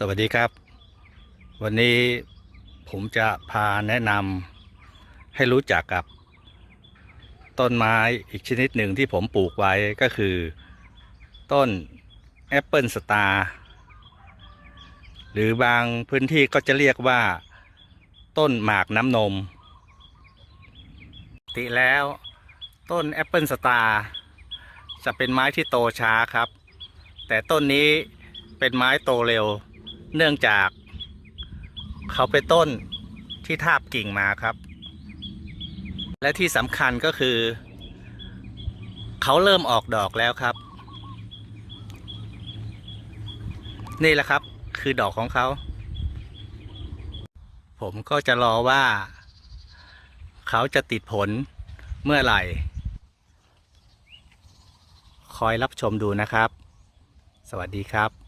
สวัสดีครับ วันนี้ผมจะพาแนะนำให้รู้จักกับ ต้นไม้อีกชนิดหนึ่งที่ผมปลูกไว้ก็คือ ต้นแอปเปิลสตาร์หรือบางพื้นที่ก็จะเรียกว่า ต้นหมากน้ำนม ติแล้วต้นแอปเปิลสตาร์จะเป็นไม้ที่โตช้าครับ แต่ต้นนี้เป็นไม้โตเร็ว เนื่องจากเขาเป็นต้นที่ทาบกิ่งมาครับ และที่สำคัญก็คือ เขาเริ่มออกดอกแล้วครับ นี่แหละครับคือดอกของเขา ผมก็จะรอว่า เขาจะติดผลเมื่อไหร่ คอยรับชมดูนะครับ สวัสดีครับ